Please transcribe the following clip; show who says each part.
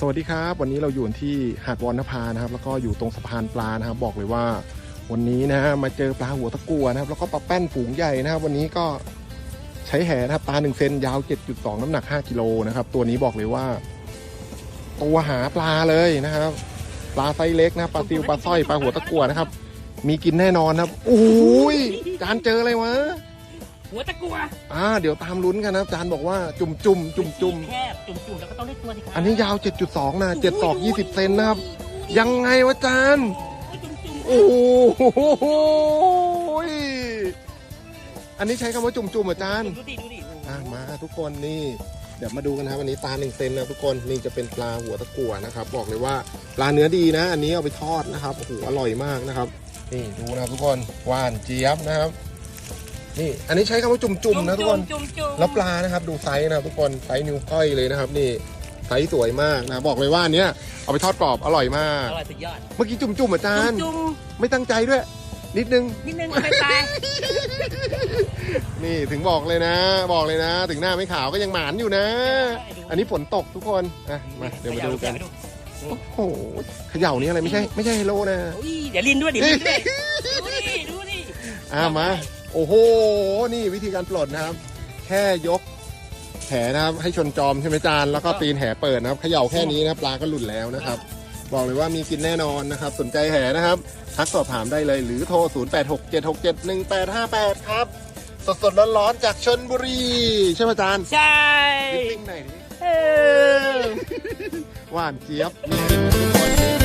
Speaker 1: สวัสดีครับ วันนี้เราอยู่ที่หาดวอนนภานะครับ แล้วก็อยู่ตรงสะพานปลานะครับ บอกเลยว่า วันนี้นะฮะมาเจอปลาหัวตะกัวนะครับ แล้วก็ปลาแป้นฝูงใหญ่นะครับ วันนี้ก็ใช้แห่นะครับปลาหนึ่งเซนยาว 7.2 น้ำหนัก 5กิโลนะครับ ตัวนี้บอกเลยว่า ตัวหาปลาเลยนะครับ ปลาไซส์เล็กนะปลาซิวปลาสร้อยปลาหัวตะกัวนะครับ มีกินแน่นอนครับโอ้ยจานเจออะไรวะ
Speaker 2: หัวตะกัว
Speaker 1: อ่าเดี๋ยวตามลุ้นกันนะครับจานบอกว่าจุ่มจุ่มจุ่มจุ่ม
Speaker 2: แคบจุ่มจุ่มแล้วก็ต้องได้ตัวสิครับ
Speaker 1: อันนี้ยาว 7.2 นะ7ศอก20 เซนนะครับ ยังไงวะจาน
Speaker 2: โอ้ยจุ่มจุ่ม
Speaker 1: โอ้โหอันนี้ใช้คำว่าจุ่มจุ่มๆอาจารย์
Speaker 2: ดูดิดูดิ
Speaker 1: อะมาทุกคนนี่ เดี๋ยวมาดูกันนะครับวันนี้ปลาหนึ่งเซนนะทุกคนนี่จะเป็นปลาหัวตะกั่วนะครับ บอกเลยว่าปลาเนื้อดีนะ อันนี้เอาไปทอดนะครับโอ้โหอร่อยมากนะครับนี่ดูนะครับทุกคนหวานเจี๊ยบนะครับ นี่อันนี้ใช้คำว่าจุ่มจุ่มๆนะทุกคน
Speaker 2: จุ่มจุ่ม
Speaker 1: แล้วปลานะครับ ดูไซส์นะครับทุกคนไซส์นิ้วก้อยเลยนะครับ นี่ไซส์สวยมากนะบอกเลยว่าอันเนี้ยเอาไปทอดกรอบอร่อยมาก
Speaker 2: อร่อยสุดยอด
Speaker 1: เมื่อกี้จุ่มจุ่มๆอาจารย์
Speaker 2: จุ่ม
Speaker 1: ไม่ตั้งใจด้วย นิดนึง
Speaker 2: นิดนึงเอาไปตาย
Speaker 1: นี่ถึงบอกเลยนะ บอกเลยนะ ถึงหน้าไม่ขาวก็ยังหมานอยู่นะ อันนี้ฝนตกทุกคนอะมาเดี๋ยวมาดูกันโอ้โหเขย่านี่อะไรไม่ใช่ไม่ใช่ไฮโลนะ
Speaker 2: อุ้ยเดี๋ยวลินด้วยเดี๋ยวลินด้วย ดูดิดูดิ
Speaker 1: อะมา โอ้โห นี่วิธีการปลดนะครับ แค่ยกแหนะครับ ให้ชนจอมใช่ไหมจานแล้วก็ตีนแหเปิดนะครับเขย่าแค่นี้นะครับปลาก็หลุดแล้วนะครับ บอกเลยว่ามีกินแน่นอนนะครับ สนใจแหนะครับ ทักสอบถามได้เลยหรือโทร 0867671858 ครับ สดๆร้อนๆจากชนบุรี ใช่ไหมจาน
Speaker 2: ใช่
Speaker 1: ลิปปิ้งไหนอยดิ
Speaker 2: เออ
Speaker 1: หวานเจี๊ยบนี่ทุกคนนี่